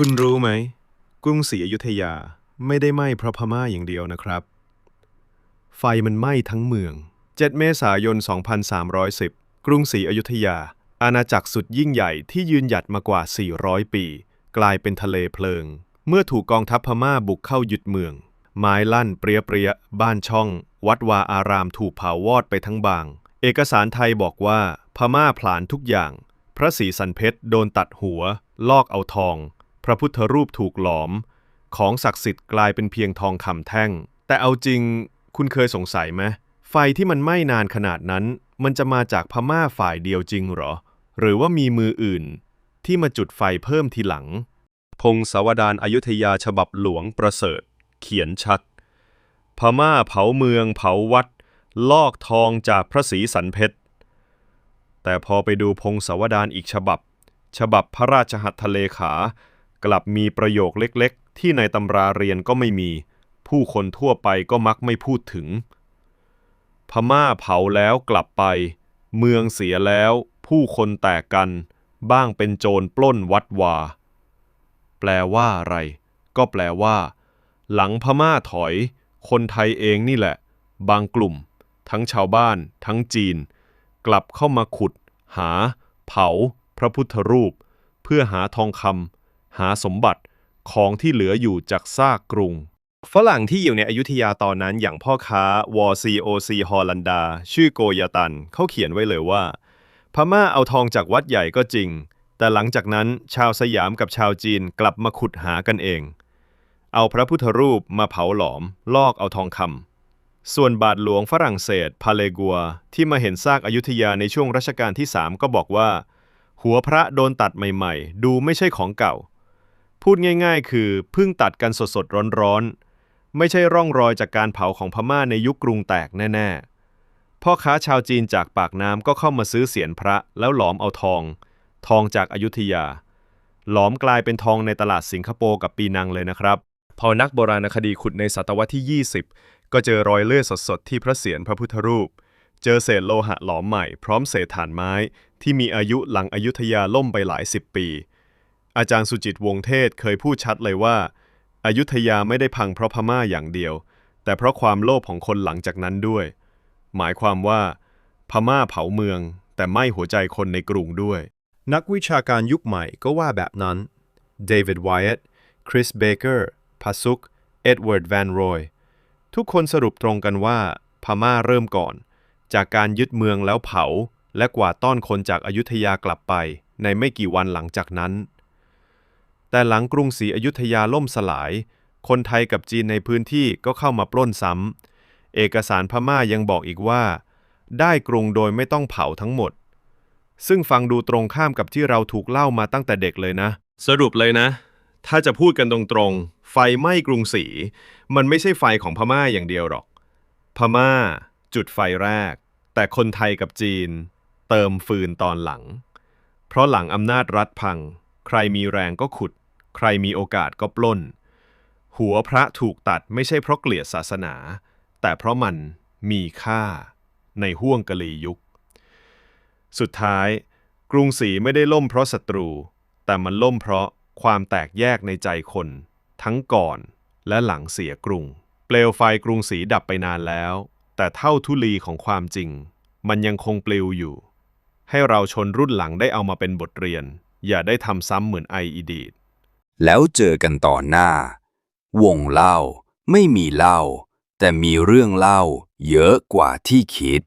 คุณรู้ไหม กรุงศรีอยุธยาไม่ได้ไหม้เพราะพม่าอย่างเดียวนะครับ ไฟมันไหม้ทั้งเมือง 7 เมษายน 2310 กรุงศรีอยุธยา อาณาจักรสุดยิ่งใหญ่ที่ยืนหยัดมากว่า 400 ปี กลายเป็นทะเลเพลิง เมื่อถูกกองทัพพม่าบุกเข้ายึดเมือง ไม้ลั่นเปรียเปรียบ้านช่อง วัดวาอารามถูกเผาวอดไปทั้งบาง เอกสารไทยบอกว่าพม่าผลาญทุกอย่าง พระศรีสันเพชรโดนตัดหัว ลอกเอาทอง พระพุทธรูปถูกหลอม ของศักดิ์สิทธิ์กลายเป็นเพียงทองคำแท่ง แต่เอาจริงคุณเคยสงสัยไหมไฟที่มันไหม้นานขนาดนั้น มันจะมาจากพม่าฝ่ายเดียวจริงหรอ หรือว่ามีมืออื่น ที่มาจุดไฟเพิ่มทีหลัง พงศาวดารอายุทยาฉบับหลวงประเสริฐ เขียนชัด พม่าเผาเมืองเผาวัด ลอกทองจากพระศรีสันเพชรแต่พอไปดูพงศาวดารอีกฉบับ ฉบับพระราชหัตถเลขา กลับมีประโยคเล็กๆ ที่ในตำราเรียนก็ไม่มี ผู้คนทั่วไปก็มักไม่พูดถึง พม่าเผาแล้วกลับไป เมืองเสียแล้ว ผู้คนแตกกัน บ้างเป็นโจรปล้นวัดวา แปลว่าอะไร ก็แปลว่า หลังพม่าถอย คนไทยเองนี่แหละ บางกลุ่ม ทั้งชาวบ้าน ทั้งจีน กลับเข้ามาขุด หา เผา พระพุทธรูป เพื่อหาทองคำ หาสมบัติของที่เหลืออยู่จากซากกรุง ฝรั่งที่อยู่ในอยุธยาตอนนั้นอย่างพ่อค้าวอซีโอซีฮอลันดา ชื่อโกยาตันเขาเขียนไว้เลยว่า พม่าเอาทองจากวัดใหญ่ก็จริง แต่หลังจากนั้นชาวสยามกับชาวจีนกลับมาขุดหากันเอง เอาพระพุทธรูปมาเผาหลอม ลอกเอาทองคำส่วนบาทหลวงฝรั่งเศสพาเลกัว ที่มาเห็นซากอายุทยาในช่วงรัชกาลที่ 3 ก็บอกว่า หัวพระโดนตัดใหม่ ๆ ดูไม่ใช่ของเก่า พูดง่ายๆ คือเพิ่งตัดกันสดๆ ร้อนๆ ไม่ใช่ร่องรอยจากการเผาของพม่าในยุคกรุงแตกแน่ๆ พ่อค้าชาวจีนจากปากน้ำก็เข้ามาซื้อเสียนพระแล้วหลอมเอาทอง ทองจากอายุทยา หลอมกลายเป็นทองในตลาดสิงคโปร์กับปีนังเลยนะครับ พอนักโบราณคดีขุดในศตวรรษที่ 20 ก็เจอรอยเลือดสดๆ ที่พระเศียรพระพุทธรูป เจอเศษโลหะหลอมใหม่พร้อมเศษถ่านไม้ที่มีอายุหลังอายุทยาล่มไปหลายสิบปี อาจารย์สุจิตวงเทศเคยพูดชัดเลยว่าอายุทยาไม่ได้พังเพราะพม่าอย่างเดียว แต่เพราะความโลภของคนหลังจากนั้นด้วย หมายความว่า พม่าเผาเมือง แต่ไม่หัวใจคนในกรุงด้วย นักวิชาการยุคใหม่ก็ว่าแบบนั้นเดวิดไวท์คริสเบเกอร์พาซุกเอ็ดเวิร์ดแวนรอยทุกคนสรุปตรงกันว่า พม่าเริ่มก่อน จากการยึดเมืองแล้วเผา และกวาดต้อนคนจากอายุทยากลับไป ในไม่กี่วันหลังจากนั้น แต่หลังกรุงศรีอยุธยาล่มสลาย คนไทยกับจีนในพื้นที่ก็เข้ามาปล้นซ้ำ เอกสารพม่ายังบอกอีกว่า ได้กรุงโดยไม่ต้องเผาทั้งหมด ซึ่งฟังดูตรงข้ามกับที่เราถูกเล่ามาตั้งแต่เด็กเลยนะ สรุปเลยนะ ถ้าจะพูดกันตรงๆ ไฟไหม้กรุงศรี มันไม่ใช่ไฟของพม่าอย่างเดียวหรอก พม่า จุดไฟแรก แต่คนไทยกับจีน เติมฟืนตอนหลัง เพราะหลังอำนาจรัฐพัง ใครมีแรงก็ขุด ใครมีโอกาสก็ปล้น หัวพระถูกตัดไม่ใช่เพราะเกลียดศาสนา แต่เพราะมันมีค่าในห้วงกะลียุค สุดท้าย กรุงศรีไม่ได้ล่มเพราะศัตรู แต่มันล่มเพราะความแตกแยกในใจคน ทั้งก่อนและหลังเสียกรุง เปลวไฟกรุงศรีดับไปนานแล้ว แต่เท่าทุลีของความจริง มันยังคงปลิวอยู่ ให้เราชนรุ่นหลังได้เอามาเป็นบทเรียน อย่าได้ทำซ้ำเหมือนไออีดีด แล้วเจอกันต่อหน้า วงเล่าไม่มีเล่า แต่มีเรื่องเล่าเยอะกว่าที่คิด